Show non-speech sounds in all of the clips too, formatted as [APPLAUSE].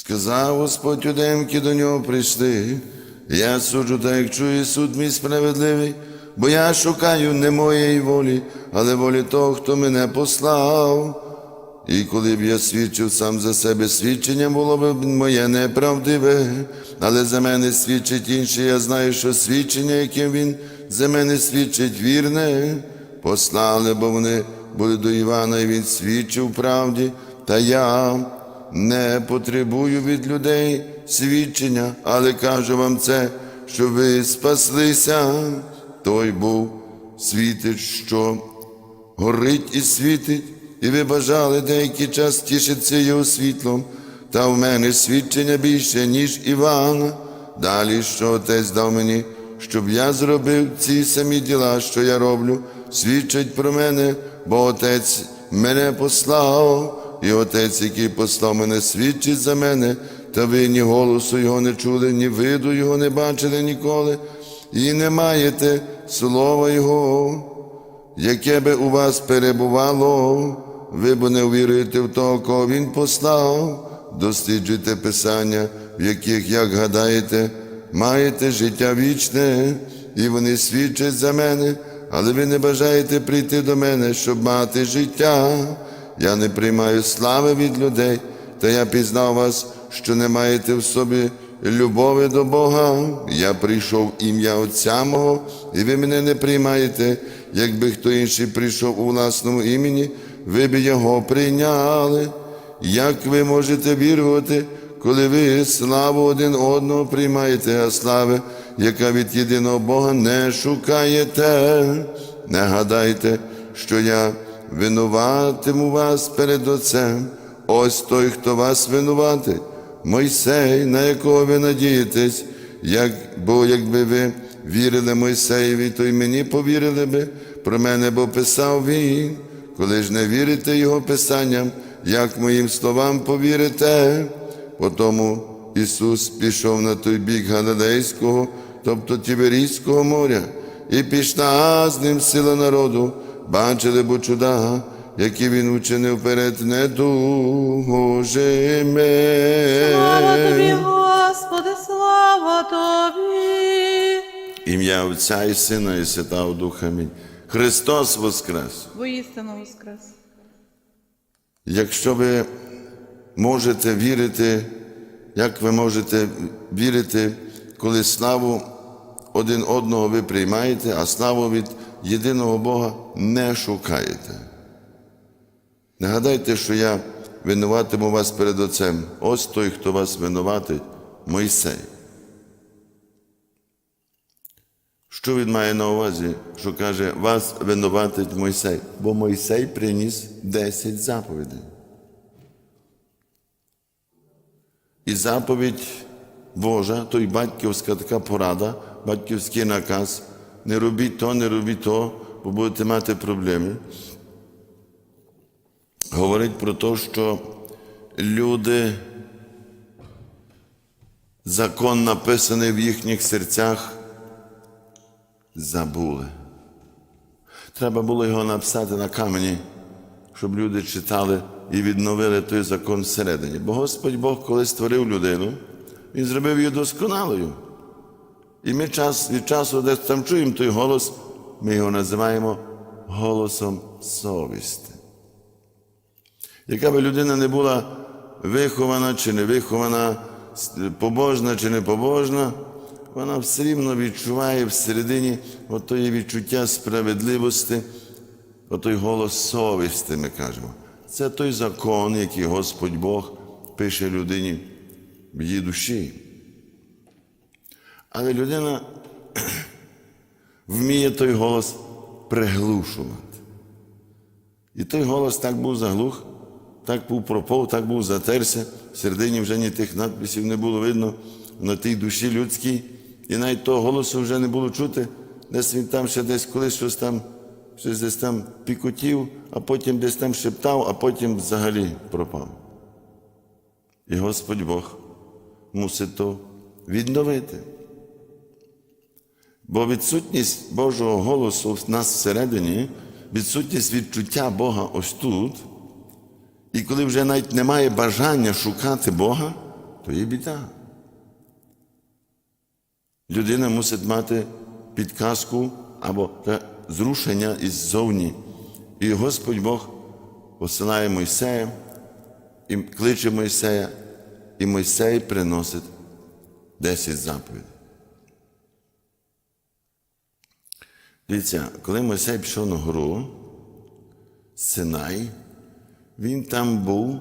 Сказав Господь юдеям, які до нього прийшли, я суджу так, як чує суд мій справедливий, бо я шукаю не моєї волі, але волі того, хто мене послав. І коли б я свідчив сам за себе, свідчення було б моє неправдиве, але за мене свідчить інший, я знаю, що свідчення, яким він за мене свідчить, вірне, послали, бо вони були до Івана, і він свідчив правді, та я не потребую від людей свідчення, але кажу вам це, що ви спаслися. Той був світить, що горить і світить, і ви бажали деякий час тішитися його світлом, та в мене свідчення більше, ніж Івана. Далі, що отець дав мені, щоб я зробив ці самі діла, що я роблю, свідчить про мене, бо отець мене послав, і отець, який послав мене, свідчить за мене, та ви ні голосу його не чули, ні виду його не бачили ніколи, і не маєте слова Його яке би у вас перебувало, ви б не віруєте в того, кого Він послав, досліджуйте Писання, в яких, як гадаєте, маєте життя вічне, і вони свідчать за мене, але ви не бажаєте прийти до мене, щоб мати життя. Я не приймаю слави від людей, та я пізнав вас, що не маєте в собі любові до Бога. Я прийшов ім'я Отця мого, і ви мене не приймаєте. Якби хто інший прийшов у власному імені, ви б його прийняли. Як ви можете вірувати, коли ви славу один одного приймаєте, а слави, яка від єдиного Бога не шукаєте? Не гадайте, що я винуватиму вас перед Отцем. Ось той, хто вас винуватить, Мойсей, на якого ви надієтесь, як, бо якби ви вірили Мойсеєві, то й мені повірили би, про мене бо писав він. Коли ж не вірите Його Писанням, як моїм словам повірите? Потому Ісус пішов на той бік Галилейського, тобто Тіверійського моря, і пішла з ним сила народу, бачили бо чуда, які він учинив перед недужими. Слава тобі, Господи, слава тобі. Ім'я Отця і Сина, і Святого Духа. Амінь. Христос Воскрес! Воістину воскрес. Якщо ви можете вірити, як ви можете вірити, коли славу один одного ви приймаєте, а славу від єдиного Бога не шукаєте. Не гадайте, що я винуватиму вас перед Отцем. Ось той, хто вас винуватить, Мойсей. Що він має на увазі, що каже, вас винуватить Мойсей? Бо Мойсей приніс 10 заповідей. І заповідь Божа, то й батьківська така порада, батьківський наказ. Не робіть то, не робіть то, бо будете мати проблеми. Говорить про те, що люди, закон написаний в їхніх серцях, забули. Треба було його написати на камені, щоб люди читали і відновили той закон всередині. Бо Господь Бог, коли створив людину, Він зробив її досконалою. І ми час від часу десь там чуємо той голос, ми його називаємо голосом совісти. Яка би людина не була вихована чи не вихована, побожна чи не побожна, вона все рівно відчуває всередині отоє відчуття справедливості, отой голос совісті, ми кажемо. Це той закон, який Господь Бог пише людині в її душі. Але людина [CLEARS THROAT] вміє той голос приглушувати. І той голос так був заглух, так був пропов, так був затерся. В середині вже ні тих надписів не було видно на тій душі людській. І навіть того голосу вже не було чути. Десь він там ще десь колись щось там, щось десь там пікотів, а потім десь там шептав, а потім взагалі пропав. І Господь Бог мусить то відновити. Бо відсутність Божого голосу в нас всередині, відсутність відчуття Бога ось тут, і коли вже навіть немає бажання шукати Бога, то є біда. Людина мусить мати підказку або зрушення іззовні. І Господь Бог посилає Мойсея і кличе Мойсея, і Мойсей приносить 10 заповідей. Дивіться, коли Мойсей пішов на гору Синай, він там був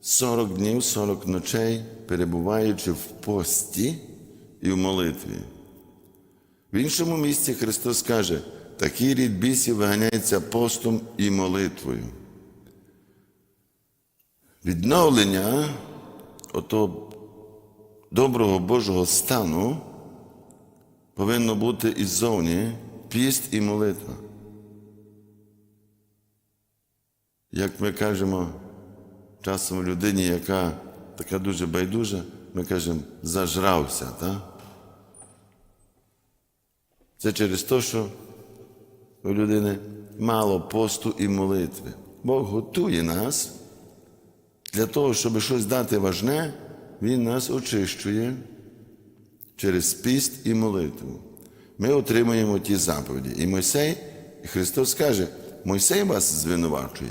40 днів, 40 ночей, перебуваючи в пості і в молитві. В іншому місці Христос каже, такий рід бісів виганяється постом і молитвою. Відновлення ото доброго Божого стану повинно бути іззовні піст і молитва. Як ми кажемо часом людині, яка така дуже байдужа, ми кажемо, зажрався, так? Це через те, що у людини мало посту і молитви. Бог готує нас для того, щоб щось дати важне, Він нас очищує через піст і молитву. Ми отримуємо ті заповіді. І Мойсей, і Христос каже, Мойсей вас звинувачує.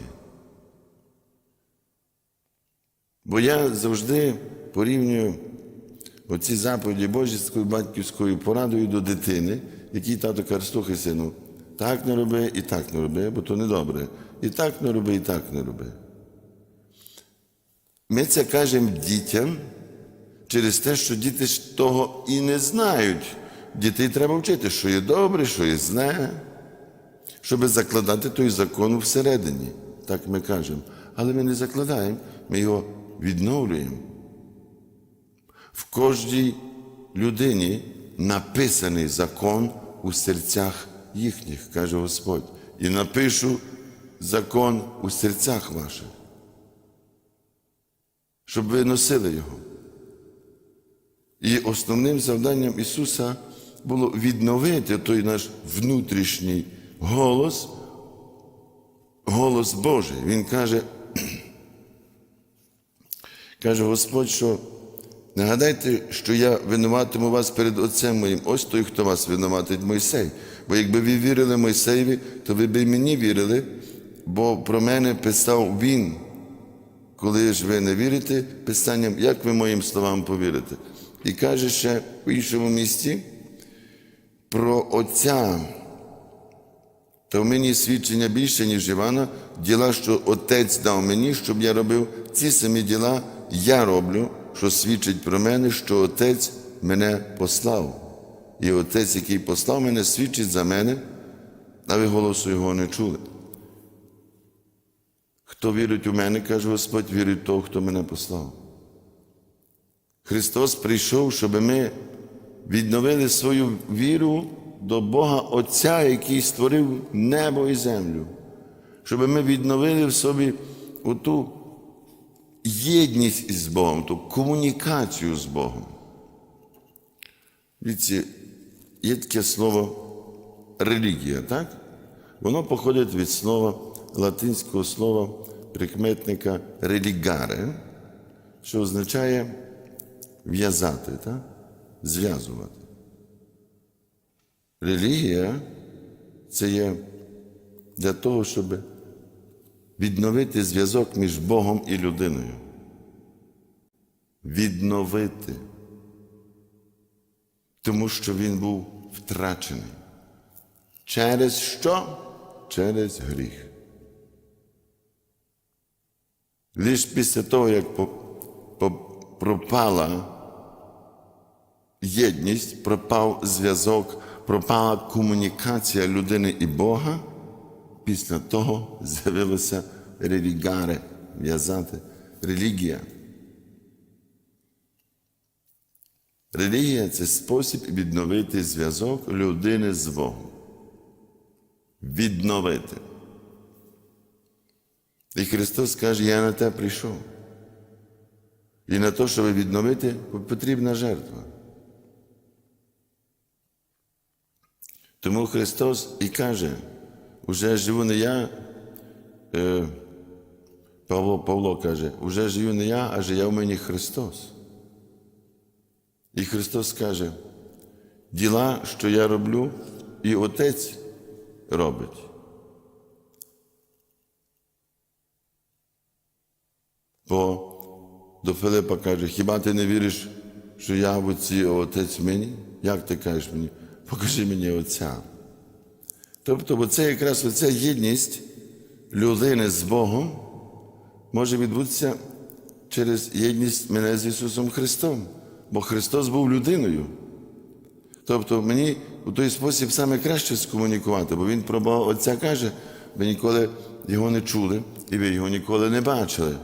Бо я завжди порівнюю оці заповіді Божі з батьківською порадою до дитини, який тато каже, слухай, сину, так не роби і так не роби, бо то недобре. І так не роби, і так не роби. Ми це кажемо дітям через те, що діти того і не знають. Дітей треба вчити, що є добре, що є зле, щоб закладати той закон всередині. Так ми кажемо. Але ми не закладаємо, ми його відновлюємо. В кожній людині написаний закон у серцях їхніх, каже Господь. І напишу закон у серцях ваших, щоб ви носили його. І основним завданням Ісуса було відновити той наш внутрішній голос, голос Божий. Він каже, [CLEARS THROAT] каже Господь, що нагадайте, що я винуватиму вас перед Отцем моїм. Ось той, хто вас винуватить Мойсей. Бо якби ви вірили Мойсеєві, то ви б і мені вірили, бо про мене писав він. Коли ж ви не вірите Писанням, як ви моїм словам повірите? І каже ще в іншому місці про Отця. То в мені свідчення більше, ніж Івана, діла, що Отець дав мені, щоб я робив ці самі діла, я роблю, що свідчить про мене, що Отець мене послав. І Отець, який послав мене, свідчить за мене, а ви голосу його не чули. Хто вірить у мене, каже Господь, вірить того, хто мене послав. Христос прийшов, щоб ми відновили свою віру до Бога Отця, який створив небо і землю, щоб ми відновили в собі оту єдність із Богом, ту комунікацію з Богом. Дивіться, є таке слово релігія, так? Воно походить від слова латинського слова прикметника релігаре, що означає в'язати, так? зв'язувати. Релігія це є для того, щоб відновити зв'язок між Богом і людиною. Відновити. Тому що він був втрачений. Через що? Через гріх. Лиш після того, як пропала єдність, пропав зв'язок, пропала комунікація людини і Бога, після того з'явилося релігаре, в'язати, релігія. Релігія це спосіб відновити зв'язок людини з Богом. Відновити. І Христос каже, я на те прийшов. І на те, щоб відновити, потрібна жертва. Тому Христос і каже, уже живу не я, е, Павло, Павло каже, уже живу не я, а живе в мені Христос. І Христос каже, діла, що я роблю, і Отець робить. Бо до Филипа каже, хіба ти не віриш, що я в Отці, а Отець мені? Як ти кажеш мені? Покажи мені Отця. Тобто, бо це якраз оця єдність людини з Богом може відбутися через єдність мене з Ісусом Христом, бо Христос був людиною. Тобто мені у той спосіб саме краще скомунікувати, бо Він про Бога Отця каже, ви ніколи його не чули і ви його ніколи не бачили.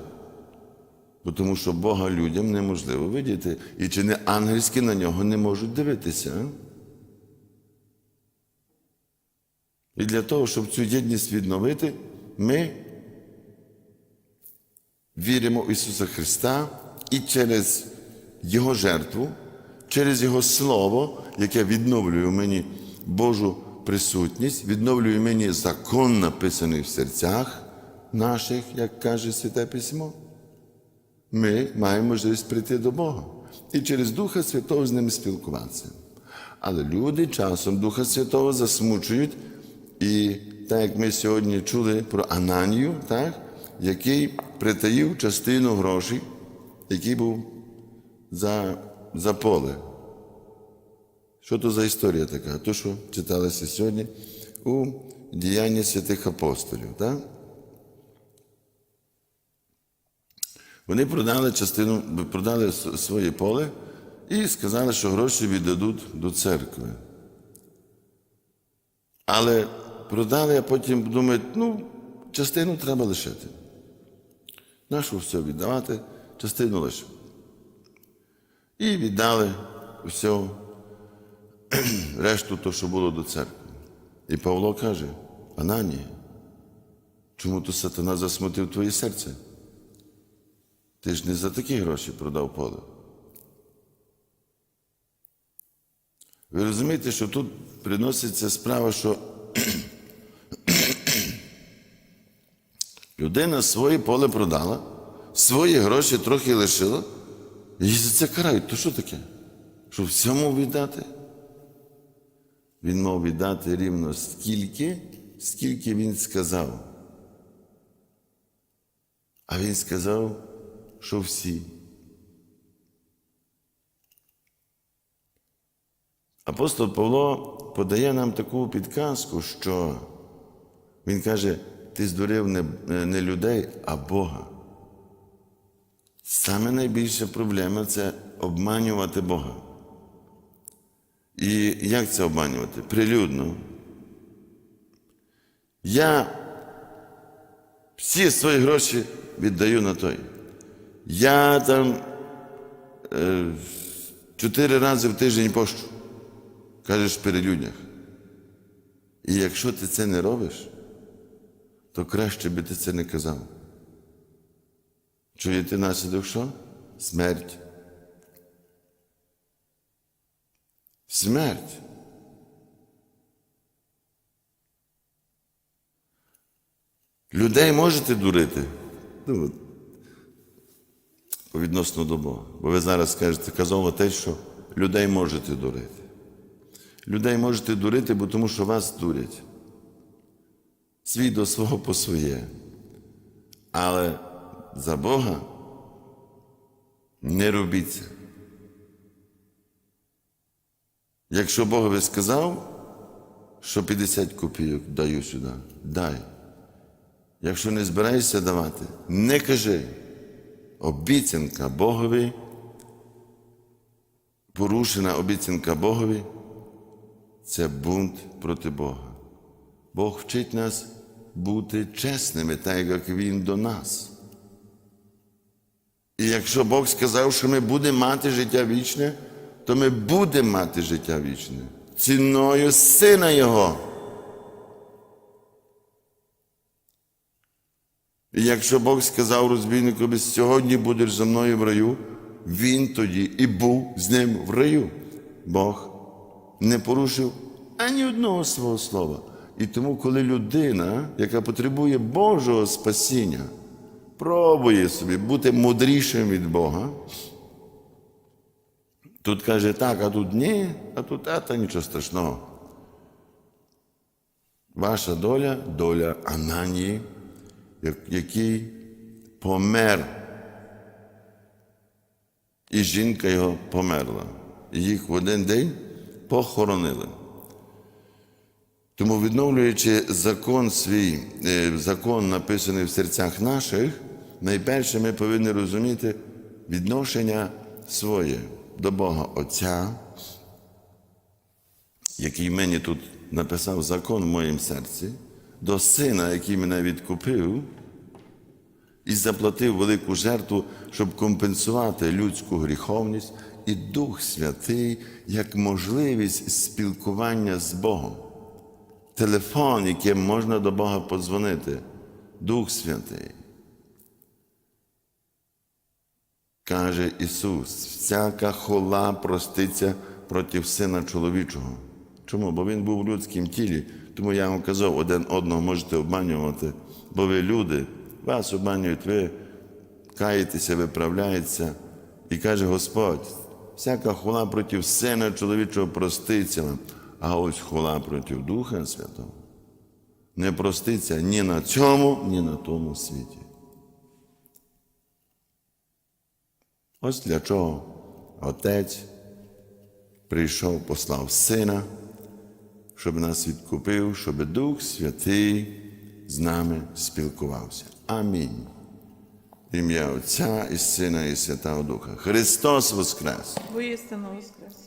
Бо тому що Бога людям неможливо видіти, і чи не ангельські на нього не можуть дивитися. І для того, щоб цю єдність відновити, ми віримо в Ісуса Христа і через Його жертву, через Його Слово, яке відновлює в мені Божу присутність, відновлює в мені закон, написаний в серцях наших, як каже Святе Письмо. Ми маємо можливість прийти до Бога і через Духа Святого з ним спілкуватися. Але люди часом Духа Святого засмучують, і так як ми сьогодні чули про Ананію, так, який притаїв частину грошей, який був за, за поле. Що то за історія така? То, що читалося сьогодні у діянні святих апостолів. Так? Вони продали частину, продали своє поле і сказали, що гроші віддадуть до церкви. Але продали, а потім думають, ну, частину треба лишити. Нашу все віддавати, частину лише. І віддали все, решту то, що було до церкви. І Павло каже: Ананія, чому то сатана засмутив твоє серце? Ти ж не за такі гроші продав поле. Ви розумієте, що тут приноситься справа, що людина своє поле продала, свої гроші трохи лишила, її за це карають. То що таке? Що всьому віддати? Він мав віддати рівно стільки, скільки він сказав. А він сказав, що всі. Апостол Павло подає нам таку підказку, що він каже, ти здурив не, не людей, а Бога. Саме найбільша проблема це обманювати Бога. І як це обманювати? Прилюдно. Я всі свої гроші віддаю на той. Я там е, чотири рази в тиждень пощу, кажеш при людях. І якщо ти це не робиш, то краще би ти це не казав. Чуєте наслідок що? Смерть. Смерть. Людей можете дурити? Ну, відносно до Бога. Бо ви зараз скажете, казав те, що людей можете дурити. Людей можете дурити, бо тому що вас дурять. Свій до свого своє. Але за Бога не робіться. Якщо Богові сказав, що 50 копійок даю сюди, дай. Якщо не збираєшся давати, не кажи. Обіцянка Богові, порушена обіцянка Богові це бунт проти Бога. Бог вчить нас бути чесними, так як Він до нас. І якщо Бог сказав, що ми будемо мати життя вічне, то ми будемо мати життя вічне ціною Сина Його. І якщо Бог сказав розбійникові, сьогодні будеш за мною в раю, він тоді і був з ним в раю. Бог не порушив ані одного свого слова. І тому, коли людина, яка потребує Божого спасіння, пробує собі бути мудрішим від Бога. Тут каже так, а тут ні, а тут ета, нічого страшного. Ваша доля доля Ананії, який помер. І жінка його померла. Їх в один день похоронили. Тому, відновлюючи закон свій, е, закон, написаний в серцях наших, найперше ми повинні розуміти відношення своє до Бога Отця, який мені тут написав закон в моїм серці, до Сина, який мене відкупив, і заплатив велику жертву, щоб компенсувати людську гріховність і Дух Святий як можливість спілкування з Богом. Телефон, яким можна до Бога подзвонити, Дух Святий. Каже Ісус, всяка хола проститься проти Сина чоловічого. Чому? Бо Він був в людському тілі. Тому я вам казав, один одного можете обманювати, бо ви люди, вас обманюють, ви каєтеся, виправляєтеся. І каже Господь, всяка хула проти Сина чоловічого проститься вам, а ось хула проти Духа Святого не проститься ні на цьому, ні на тому світі. Ось для чого Отець прийшов, послав Сина, щоб нас відкупив, щоб Дух Святий з нами спілкувався. Амінь. Ім'я Отця і Сина, і Святого Духа. Христос Воскрес! Воістину воскрес.